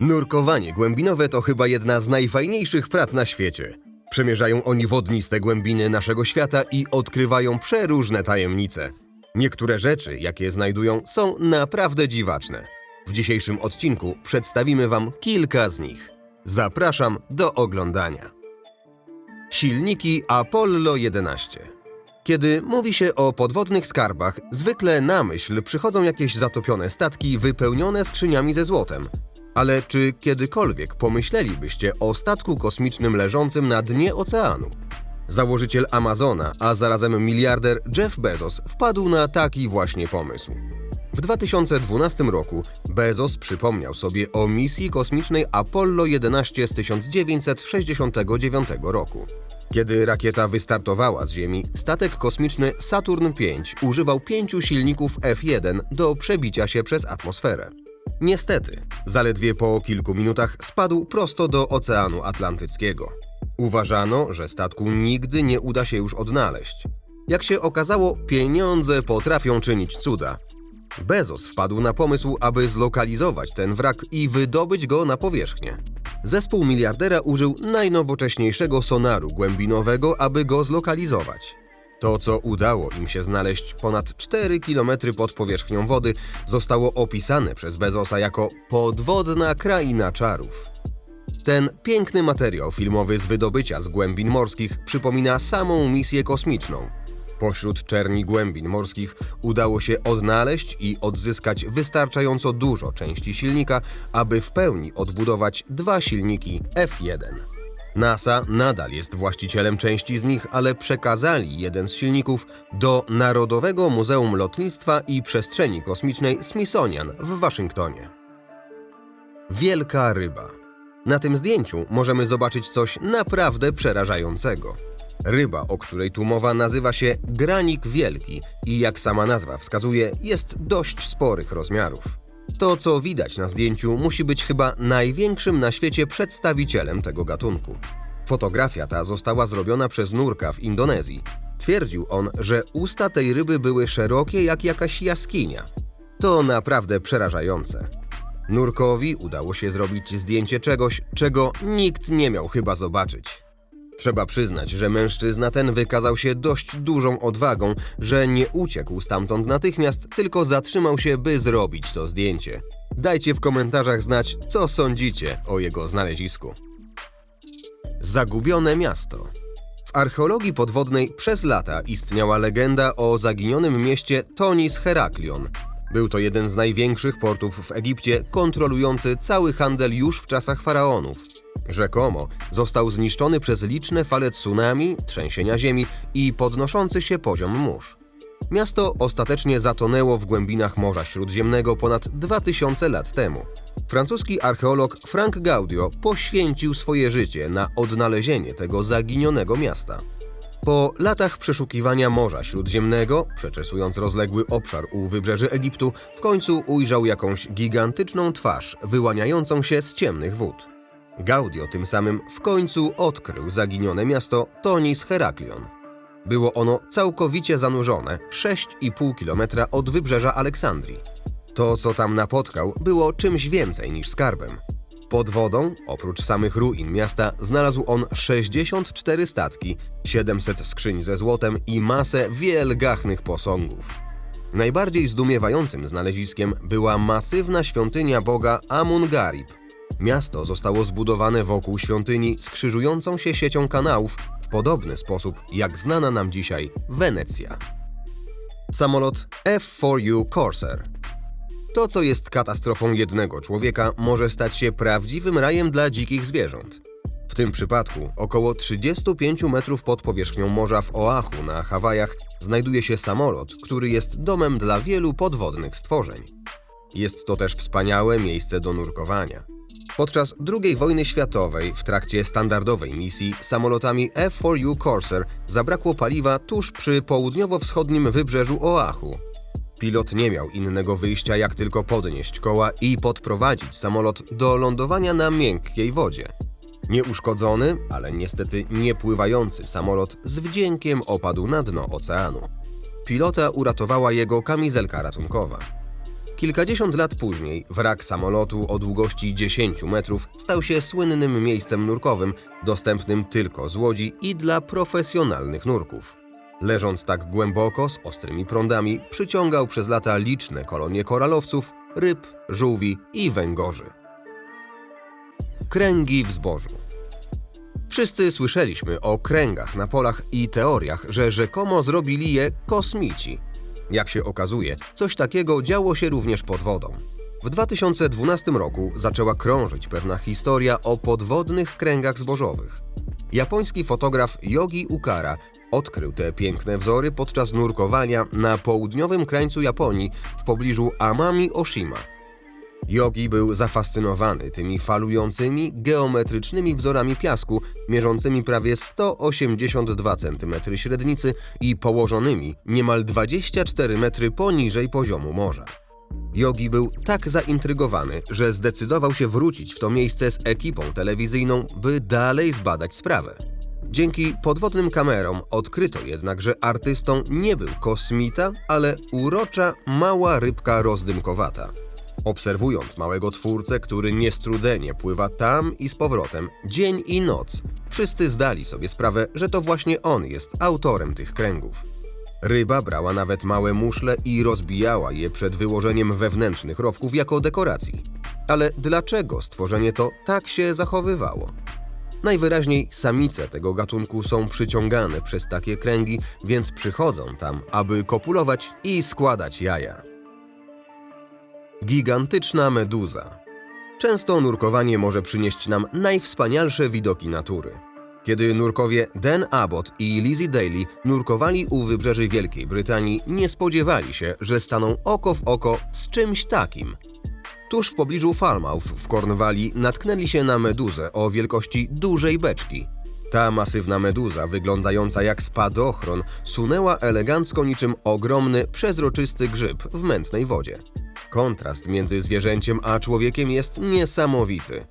Nurkowanie głębinowe to chyba jedna z najfajniejszych prac na świecie. Przemierzają oni wodniste głębiny naszego świata i odkrywają przeróżne tajemnice. Niektóre rzeczy, jakie znajdują, są naprawdę dziwaczne. W dzisiejszym odcinku przedstawimy Wam kilka z nich. Zapraszam do oglądania. Silniki Apollo 11 Kiedy mówi się o podwodnych skarbach, zwykle na myśl przychodzą jakieś zatopione statki wypełnione skrzyniami ze złotem. Ale czy kiedykolwiek pomyślelibyście o statku kosmicznym leżącym na dnie oceanu? Założyciel Amazona, a zarazem miliarder Jeff Bezos wpadł na taki właśnie pomysł. W 2012 roku Bezos przypomniał sobie o misji kosmicznej Apollo 11 z 1969 roku. Kiedy rakieta wystartowała z Ziemi, statek kosmiczny Saturn V używał pięciu silników F1 do przebicia się przez atmosferę. Niestety, zaledwie po kilku minutach spadł prosto do Oceanu Atlantyckiego. Uważano, że statku nigdy nie uda się już odnaleźć. Jak się okazało, pieniądze potrafią czynić cuda. Bezos wpadł na pomysł, aby zlokalizować ten wrak i wydobyć go na powierzchnię. Zespół miliardera użył najnowocześniejszego sonaru głębinowego, aby go zlokalizować. To, co udało im się znaleźć ponad 4 km pod powierzchnią wody, zostało opisane przez Bezosa jako podwodna kraina czarów. Ten piękny materiał filmowy z wydobycia z głębin morskich przypomina samą misję kosmiczną. Pośród czerni głębin morskich udało się odnaleźć i odzyskać wystarczająco dużo części silnika, aby w pełni odbudować dwa silniki F1. NASA nadal jest właścicielem części z nich, ale przekazali jeden z silników do Narodowego Muzeum Lotnictwa i Przestrzeni Kosmicznej Smithsonian w Waszyngtonie. Wielka ryba. Na tym zdjęciu możemy zobaczyć coś naprawdę przerażającego. Ryba, o której tu mowa, nazywa się granik wielki i jak sama nazwa wskazuje, jest dość sporych rozmiarów. To, co widać na zdjęciu, musi być chyba największym na świecie przedstawicielem tego gatunku. Fotografia ta została zrobiona przez nurka w Indonezji. Twierdził on, że usta tej ryby były szerokie jak jakaś jaskinia. To naprawdę przerażające. Nurkowi udało się zrobić zdjęcie czegoś, czego nikt nie miał chyba zobaczyć. Trzeba przyznać, że mężczyzna ten wykazał się dość dużą odwagą, że nie uciekł stamtąd natychmiast, tylko zatrzymał się, by zrobić to zdjęcie. Dajcie w komentarzach znać, co sądzicie o jego znalezisku. Zagubione miasto. W archeologii podwodnej przez lata istniała legenda o zaginionym mieście Tonis Heraklion. Był to jeden z największych portów w Egipcie, kontrolujący cały handel już w czasach faraonów. Rzekomo został zniszczony przez liczne fale tsunami, trzęsienia ziemi i podnoszący się poziom mórz. Miasto ostatecznie zatonęło w głębinach Morza Śródziemnego ponad 2000 lat temu. Francuski archeolog Frank Gaudio poświęcił swoje życie na odnalezienie tego zaginionego miasta. Po latach przeszukiwania Morza Śródziemnego, przeczesując rozległy obszar u wybrzeży Egiptu, w końcu ujrzał jakąś gigantyczną twarz wyłaniającą się z ciemnych wód. Gaudio tym samym w końcu odkrył zaginione miasto Tonis Heraklion. Było ono całkowicie zanurzone 6,5 km od wybrzeża Aleksandrii. To, co tam napotkał, było czymś więcej niż skarbem. Pod wodą, oprócz samych ruin miasta, znalazł on 64 statki, 700 skrzyń ze złotem i masę wielgachnych posągów. Najbardziej zdumiewającym znaleziskiem była masywna świątynia boga Amun-Garib. Miasto zostało zbudowane wokół świątyni skrzyżującą się siecią kanałów w podobny sposób jak znana nam dzisiaj Wenecja. Samolot F-4U Corsair to, co jest katastrofą jednego człowieka, może stać się prawdziwym rajem dla dzikich zwierząt. W tym przypadku około 35 metrów pod powierzchnią morza w Oahu na Hawajach znajduje się samolot, który jest domem dla wielu podwodnych stworzeń. Jest to też wspaniałe miejsce do nurkowania. Podczas II wojny światowej, w trakcie standardowej misji, samolotami F-4U Corsair zabrakło paliwa tuż przy południowo-wschodnim wybrzeżu Oahu. Pilot nie miał innego wyjścia, jak tylko podnieść koła i podprowadzić samolot do lądowania na miękkiej wodzie. Nieuszkodzony, ale niestety niepływający samolot z wdziękiem opadł na dno oceanu. Pilota uratowała jego kamizelka ratunkowa. Kilkadziesiąt lat później wrak samolotu o długości 10 metrów stał się słynnym miejscem nurkowym, dostępnym tylko z łodzi i dla profesjonalnych nurków. Leżąc tak głęboko, z ostrymi prądami, przyciągał przez lata liczne kolonie koralowców, ryb, żółwi i węgorzy. Kręgi w zbożu. Wszyscy słyszeliśmy o kręgach na polach i teoriach, że rzekomo zrobili je kosmici. Jak się okazuje, coś takiego działo się również pod wodą. W 2012 roku zaczęła krążyć pewna historia o podwodnych kręgach zbożowych. Japoński fotograf Yogi Ukara odkrył te piękne wzory podczas nurkowania na południowym krańcu Japonii w pobliżu Amami Oshima. Yogi był zafascynowany tymi falującymi, geometrycznymi wzorami piasku, mierzącymi prawie 182 cm średnicy i położonymi niemal 24 metry poniżej poziomu morza. Yogi był tak zaintrygowany, że zdecydował się wrócić w to miejsce z ekipą telewizyjną, by dalej zbadać sprawę. Dzięki podwodnym kamerom odkryto jednak, że artystą nie był kosmita, ale urocza, mała rybka rozdymkowata. Obserwując małego twórcę, który niestrudzenie pływa tam i z powrotem, dzień i noc, wszyscy zdali sobie sprawę, że to właśnie on jest autorem tych kręgów. Ryba brała nawet małe muszle i rozbijała je przed wyłożeniem wewnętrznych rowków jako dekoracji. Ale dlaczego stworzenie to tak się zachowywało? Najwyraźniej samice tego gatunku są przyciągane przez takie kręgi, więc przychodzą tam, aby kopulować i składać jaja. Gigantyczna meduza. Często nurkowanie może przynieść nam najwspanialsze widoki natury. Kiedy nurkowie Dan Abbott i Lizzie Daly nurkowali u wybrzeży Wielkiej Brytanii, nie spodziewali się, że staną oko w oko z czymś takim. Tuż w pobliżu Falmouth w Cornwalli natknęli się na meduzę o wielkości dużej beczki. Ta masywna meduza, wyglądająca jak spadochron, sunęła elegancko niczym ogromny, przezroczysty grzyb w mętnej wodzie. Kontrast między zwierzęciem a człowiekiem jest niesamowity.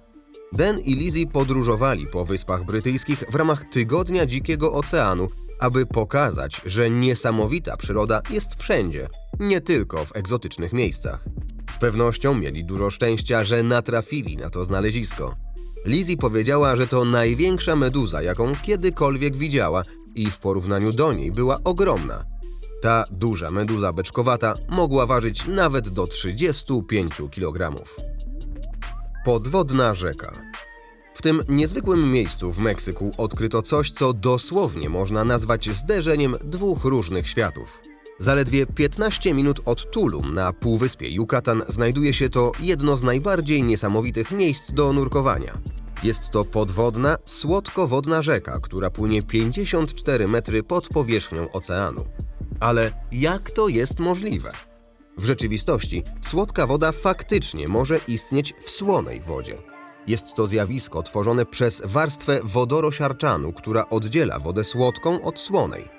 Dan i Lizzie podróżowali po Wyspach Brytyjskich w ramach Tygodnia Dzikiego Oceanu, aby pokazać, że niesamowita przyroda jest wszędzie, nie tylko w egzotycznych miejscach. Z pewnością mieli dużo szczęścia, że natrafili na to znalezisko. Lizzie powiedziała, że to największa meduza, jaką kiedykolwiek widziała i w porównaniu do niej była ogromna. Ta duża meduza beczkowata mogła ważyć nawet do 35 kg. Podwodna rzeka. W tym niezwykłym miejscu w Meksyku odkryto coś, co dosłownie można nazwać zderzeniem dwóch różnych światów. Zaledwie 15 minut od Tulum na półwyspie Yucatan znajduje się to jedno z najbardziej niesamowitych miejsc do nurkowania. Jest to podwodna, słodkowodna rzeka, która płynie 54 metry pod powierzchnią oceanu. Ale jak to jest możliwe? W rzeczywistości słodka woda faktycznie może istnieć w słonej wodzie. Jest to zjawisko tworzone przez warstwę wodorosiarczanu, która oddziela wodę słodką od słonej.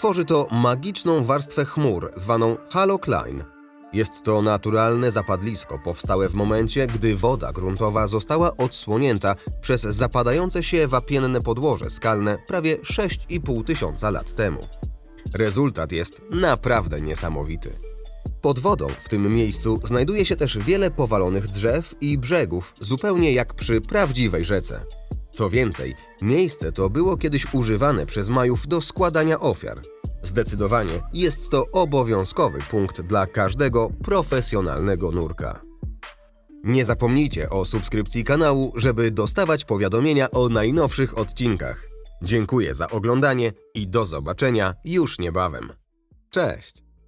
Tworzy to magiczną warstwę chmur zwaną halocline. Jest to naturalne zapadlisko powstałe w momencie, gdy woda gruntowa została odsłonięta przez zapadające się wapienne podłoże skalne prawie 6,5 tysiąca lat temu. Rezultat jest naprawdę niesamowity. Pod wodą w tym miejscu znajduje się też wiele powalonych drzew i brzegów, zupełnie jak przy prawdziwej rzece. Co więcej, miejsce to było kiedyś używane przez Majów do składania ofiar. Zdecydowanie jest to obowiązkowy punkt dla każdego profesjonalnego nurka. Nie zapomnijcie o subskrypcji kanału, żeby dostawać powiadomienia o najnowszych odcinkach. Dziękuję za oglądanie i do zobaczenia już niebawem. Cześć!